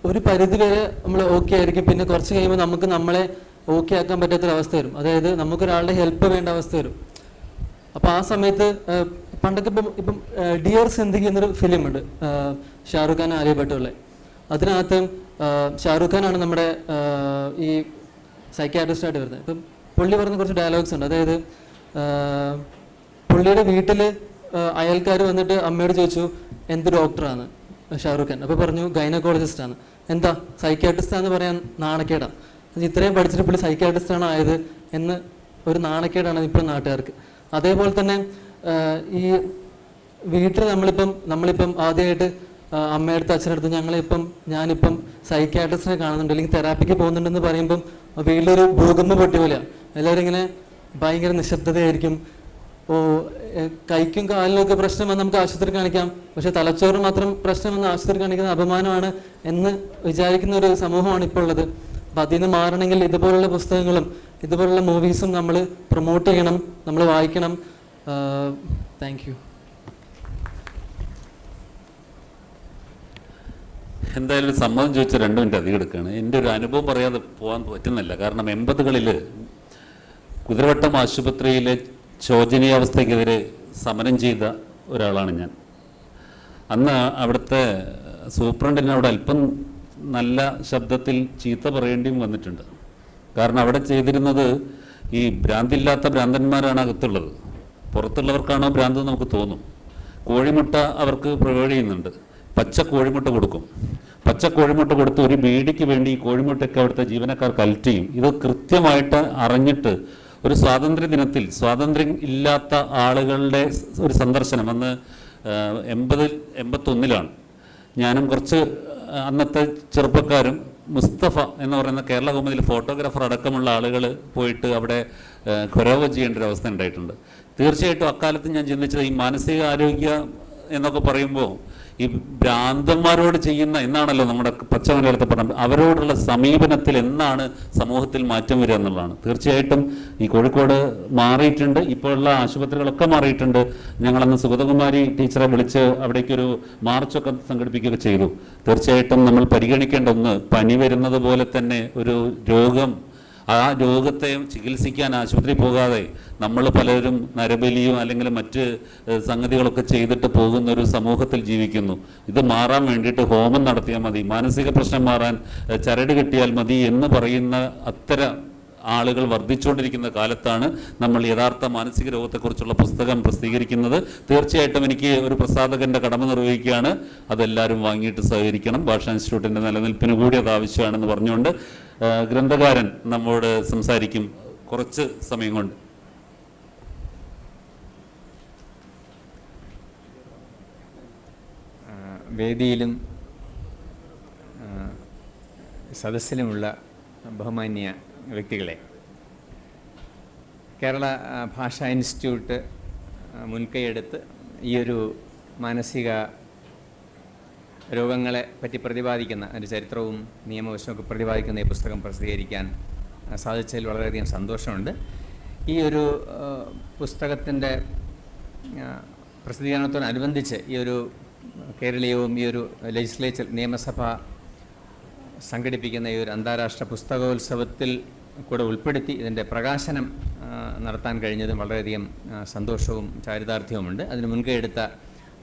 ഒരു പരിധി വരെ നമ്മൾ ഓക്കെ ആയിരിക്കും. പിന്നെ കുറച്ച് കഴിയുമ്പോൾ നമുക്ക് നമ്മളെ ഓക്കെ ആക്കാൻ പറ്റാത്തൊരവസ്ഥ വരും. അതായത് നമുക്കൊരാളുടെ ഹെൽപ്പ് വേണ്ട അവസ്ഥ വരും. അപ്പോൾ ആ സമയത്ത് പണ്ടൊക്കെ ഇപ്പം ഇപ്പം ഡിയർ സിന്ധിക്ക് എന്നൊരു ഫിലിം ഉണ്ട് ആ, ഷാറുഖ് ഖാൻ ആലിയ ഭട്ടുള്ള അതിനകത്ത് ഷാറുഖ് ഖാനാണ് നമ്മുടെ ഈ സൈക്യാട്രിസ്റ്റായിട്ട് വരുന്നത്. ഇപ്പം പുള്ളി പറഞ്ഞ കുറച്ച് ഡയലോഗ്സ് ഉണ്ട്. അതായത് പുള്ളിയുടെ വീട്ടിൽ അയൽക്കാർ വന്നിട്ട് അമ്മയോട് ചോദിച്ചു എന്ത് ഡോക്ടറാണ് ഷാറുഖ് ഖാൻ. അപ്പോൾ പറഞ്ഞു ഗൈനക്കോളജിസ്റ്റാണ് എന്താ? സൈക്യാട്രിസ്റ്റ് എന്ന് പറയാൻ നാണക്കേടാ. ഇത്രയും പഠിച്ചിട്ട് പുള്ളി സൈക്യാട്രിസ്റ്റ് ആണ് ആയത് എന്ന് ഒരു നാണക്കേടാണ് ഇപ്പോൾ നാട്ടുകാർക്ക്. അതേപോലെ തന്നെ ഈ വീട്ടിൽ നമ്മളിപ്പം നമ്മളിപ്പം ആദ്യമായിട്ട് അമ്മയടുത്ത് അച്ഛനടുത്ത് ഞങ്ങളിപ്പം ഞാനിപ്പം സൈക്കാട്രിസ്റ്റിനെ കാണുന്നുണ്ട്. അല്ലെങ്കിൽ തെറാപ്പിക്ക് പോകുന്നുണ്ടെന്ന് പറയുമ്പം വീട്ടിലൊരു ഭൂകമ്പം പൊട്ടിയ എല്ലാവരും ഇങ്ങനെ ഭയങ്കര നിശബ്ദതയായിരിക്കും. ഓ കൈക്കും കാലിനൊക്കെ പ്രശ്നം വന്ന് നമുക്ക് ആശുപത്രി കാണിക്കാം. പക്ഷെ തലച്ചോറ് മാത്രം പ്രശ്നം വന്ന് ആശുപത്രി കാണിക്കുന്ന അപമാനമാണ് എന്ന് വിചാരിക്കുന്ന ഒരു സമൂഹമാണ് ഇപ്പോൾ ഉള്ളത്. അപ്പം അതിൽ നിന്ന് മാറണമെങ്കിൽ ഇതുപോലുള്ള പുസ്തകങ്ങളും ഇതുപോലുള്ള മൂവീസും നമ്മൾ പ്രൊമോട്ട് ചെയ്യണം നമ്മൾ വായിക്കണം. താങ്ക് യു എന്തായാലും സമ്മതം ചോദിച്ച രണ്ട് മിനിറ്റ് അധികം എടുക്കുകയാണ്. എന്റെ ഒരു അനുഭവം പറയാതെ പോകാൻ പറ്റുന്നില്ല. കാരണം എൺപതുകളിൽ കുതിരവട്ടം ആശുപത്രിയിലെ ശോചനീയാവസ്ഥയ്ക്കെതിരെ സമരം ചെയ്ത ഒരാളാണ് ഞാൻ. അന്ന് അവിടുത്തെ സൂപ്രണ്ടിനോട് അല്പം നല്ല ശബ്ദത്തിൽ ചീത്ത പറയേണ്ടിയും വന്നിട്ടുണ്ട്. കാരണം അവിടെ ചെയ്തിരുന്നത് ഈ ഭ്രാന്തില്ലാത്ത ഭ്രാന്തന്മാരാണ് അകത്തുള്ളത്. പുറത്തുള്ളവർക്കാണോ ഭ്രാന്ത് നമുക്ക് തോന്നും. കോഴിമുട്ട അവർക്ക് പ്രൊവൈഡ് ചെയ്യുന്നുണ്ട്. പച്ച കോഴിമുട്ട കൊടുക്കും. പച്ച കോഴിമുട്ട കൊടുത്ത് ഒരു ബീഡിക്ക് വേണ്ടി ഈ കോഴിമുട്ടയൊക്കെ അവിടുത്തെ ജീവനക്കാർ കലക്ട് ചെയ്യും. ഇത് കൃത്യമായിട്ട് അറിഞ്ഞിട്ട് ഒരു സ്വാതന്ത്ര്യ ദിനത്തിൽ സ്വാതന്ത്ര്യം ഇല്ലാത്ത ആളുകളുടെ ഒരു സന്ദർശനം അന്ന് എൺപതിൽ എൺപത്തൊന്നിലാണ്. ഞാനും കുറച്ച് അന്നത്തെ ചെറുപ്പക്കാരും മുസ്തഫ എന്ന് പറയുന്ന കേരള കൗമുദിൽ ഫോട്ടോഗ്രാഫർ അടക്കമുള്ള ആളുകൾ പോയിട്ട് അവിടെ ഖൊരോവ ചെയ്യേണ്ട ഒരു അവസ്ഥ ഉണ്ടായിട്ടുണ്ട്. തീർച്ചയായിട്ടും അക്കാലത്ത് ഞാൻ ചിന്തിച്ചത് ഈ മാനസിക ആരോഗ്യ എന്നൊക്കെ പറയുമ്പോൾ ഈ ഭ്രാന്തന്മാരോട് ചെയ്യുന്ന എന്നാണല്ലോ നമ്മുടെ പച്ച മലയാളത്തിൽ പറഞ്ഞത് അവരോടുള്ള സമീപനത്തിൽ എന്നാണ് സമൂഹത്തിൽ മാറ്റം വരിക എന്നുള്ളതാണ്. തീർച്ചയായിട്ടും ഈ കോഴിക്കോട് മാറിയിട്ടുണ്ട്. ഇപ്പോഴുള്ള ആശുപത്രികളൊക്കെ മാറിയിട്ടുണ്ട്. ഞങ്ങളന്ന് സുഗതകുമാരി ടീച്ചറെ വിളിച്ച് അവിടേക്കൊരു മാർച്ചൊക്കെ സംഘടിപ്പിക്കുകയൊക്കെ ചെയ്തു. തീർച്ചയായിട്ടും നമ്മൾ പരിഗണിക്കേണ്ട ഒന്ന് പനി വരുന്നത് പോലെ തന്നെ ഒരു രോഗം ആ രോഗത്തെ ചികിത്സിക്കാൻ ആശുപത്രി പോകാതെ നമ്മൾ പലരും നരബലിയും അല്ലെങ്കിൽ മറ്റ് സംഗതികളൊക്കെ ചെയ്തിട്ട് പോകുന്ന ഒരു സമൂഹത്തിൽ ജീവിക്കുന്നു. ഇത് മാറാൻ വേണ്ടിയിട്ട് ഹോമം നടത്തിയാൽ മതി. മാനസിക പ്രശ്നം മാറാൻ ചരട് കിട്ടിയാൽ മതി എന്ന് പറയുന്ന അത്തരം ആളുകൾ വർദ്ധിച്ചുകൊണ്ടിരിക്കുന്ന കാലത്താണ് നമ്മൾ യഥാർത്ഥ മാനസിക രോഗത്തെക്കുറിച്ചുള്ള പുസ്തകം പ്രസിദ്ധീകരിക്കുന്നത്. തീർച്ചയായിട്ടും എനിക്ക് ഒരു പ്രസാധകന്റെ കടമ നിർവഹിക്കുകയാണ്. അതെല്ലാവരും വാങ്ങിയിട്ട് സഹകരിക്കണം. ഭാഷാ ഇൻസ്റ്റിറ്റ്യൂട്ടിന്റെ നിലനിൽപ്പിന് കൂടി അത് ആവശ്യമാണെന്ന് പറഞ്ഞുകൊണ്ട് ഗ്രന്ഥകാരൻ നമ്മോട് സംസാരിക്കും കുറച്ച് സമയം കൊണ്ട്. വേദിയിലും സദസ്സിലുമുള്ള ബഹുമാന്യ വ്യക്തികളെ. കേരള ഭാഷാ ഇൻസ്റ്റിറ്റ്യൂട്ട് മുൻകൈയെടുത്ത് ഈ ഒരു മാനസിക രോഗങ്ങളെ പറ്റി പ്രതിപാദിക്കുന്ന അതിന്റെ ചരിത്രവും നിയമവശമൊക്കെ പ്രതിപാദിക്കുന്ന ഈ പുസ്തകം പ്രസിദ്ധീകരിക്കാൻ സാധിച്ചതിൽ വളരെയധികം സന്തോഷമുണ്ട്. ഈ ഒരു പുസ്തകത്തിന്റെ പ്രസിദ്ധീകരണത്തോടനുബന്ധിച്ച് ഈ ഒരു കേരളീയവും ഈ ഒരു ലെജിസ്ലേച്ചർ നിയമസഭ സംഘടിപ്പിക്കുന്ന ഈ ഒരു അന്താരാഷ്ട്ര പുസ്തകോത്സവത്തിൽ കൂടെ ഉൾപ്പെടുത്തി ഇതിന്റെ പ്രകാശനം നടത്താൻ കഴിഞ്ഞതും വളരെയധികം സന്തോഷവും ചാരിതാർത്ഥ്യവുമുണ്ട്. അതിന് മുൻകൈ എടുത്ത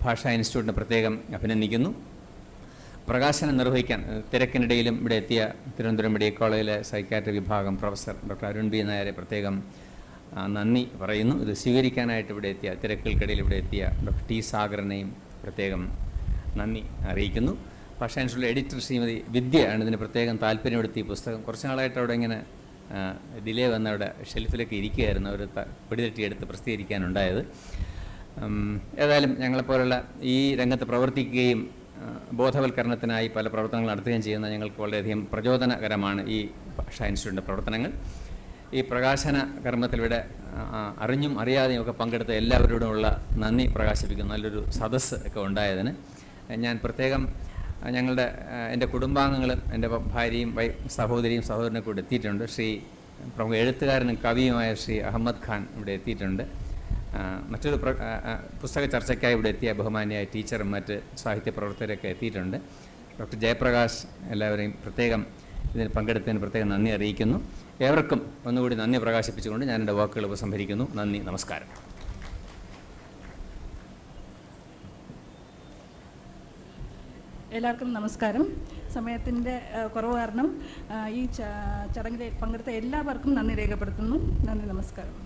ഭാഷാ ഇൻസ്റ്റിറ്റ്യൂട്ടിനെ പ്രത്യേകം അഭിനന്ദിക്കുന്നു. പ്രകാശനം നിർവഹിക്കാൻ തിരക്കിനിടയിലും ഇവിടെ എത്തിയ തിരുവനന്തപുരം മെഡിക്കൽ കോളേജിലെ സൈക്കാട്രി വിഭാഗം പ്രൊഫസർ ഡോക്ടർ അരുൺ ബി നായരെ പ്രത്യേകം നന്ദി പറയുന്നു. ഇത് സ്വീകരിക്കാനായിട്ട് ഇവിടെ എത്തിയ തിരക്കുകൾക്കിടയിൽ ഇവിടെ എത്തിയ ഡോക്ടർ ടി സാഗറിനെയും പ്രത്യേകം നന്ദി അറിയിക്കുന്നു. ഭാഷാ ഇൻസ്റ്റിറ്റ്യൂട്ടിലെ എഡിറ്റർ ശ്രീമതി വിദ്യയാണ് ഇതിന് പ്രത്യേകം താല്പര്യമെടുത്ത് പുസ്തകം. കുറച്ച് നാളായിട്ട് അവിടെ ഇങ്ങനെ ഡിലേ വന്ന് അവിടെ ഷെൽഫിലൊക്കെ ഇരിക്കുകയായിരുന്നു. അവർ പിടിതെട്ടിയെടുത്ത് പ്രസിദ്ധീകരിക്കാനുണ്ടായത്. ഏതായാലും ഞങ്ങളെപ്പോലുള്ള ഈ രംഗത്ത് പ്രവർത്തിക്കുകയും ബോധവൽക്കരണത്തിനായി പല പ്രവർത്തനങ്ങൾ നടത്തുകയും ചെയ്യുന്ന ഞങ്ങൾക്ക് വളരെയധികം പ്രചോദനകരമാണ് ഈ ഭാഷാ ഇൻസ്റ്റിറ്റ്യൂട്ടിന്റെ പ്രവർത്തനങ്ങൾ. ഈ പ്രകാശന കർമ്മത്തിലൂടെ അറിഞ്ഞും അറിയാതെയും ഒക്കെ പങ്കെടുത്ത എല്ലാവരോടുമുള്ള നന്ദി പ്രകാശിപ്പിക്കുന്നു. നല്ലൊരു സദസ്സ് ഒക്കെ ഉണ്ടായതിന്. ഞാൻ പ്രത്യേകം ഞങ്ങളുടെ എന്റെ കുടുംബാംഗങ്ങളും എന്റെ ഭാര്യയും സഹോദരിയും സഹോദരനെ കൂടെ എത്തിയിട്ടുണ്ട്. ശ്രീ പ്രമുഖ എഴുത്തുകാരനും കവിയുമായ ശ്രീ അഹമ്മദ് ഖാൻ ഇവിടെ എത്തിയിട്ടുണ്ട്. മറ്റൊരു പുസ്തക ചർച്ചയ്ക്കായി ഇവിടെ എത്തിയ ബഹുമാനിയായ ടീച്ചറും മറ്റ് സാഹിത്യ പ്രവർത്തകരൊക്കെ എത്തിയിട്ടുണ്ട്. ഡോക്ടർ ജയപ്രകാശ് എല്ലാവരെയും പ്രത്യേകം ഇതിൽ പങ്കെടുത്തതിന് പ്രത്യേകം നന്ദി അറിയിക്കുന്നു. ഏവർക്കും ഒന്നുകൂടി നന്ദി പ്രകാശിപ്പിച്ചുകൊണ്ട് ഞാൻ എന്റെ വാക്കുകൾ ഉപസംഹരിക്കുന്നു. നന്ദി നമസ്കാരം. എല്ലാവർക്കും നമസ്കാരം. സമയത്തിന്റെ കുറവ് കാരണം ഈ ചടങ്ങിൽ പങ്കെടുത്ത എല്ലാവർക്കും നന്ദി രേഖപ്പെടുത്തുന്നു. നന്ദി നമസ്കാരം.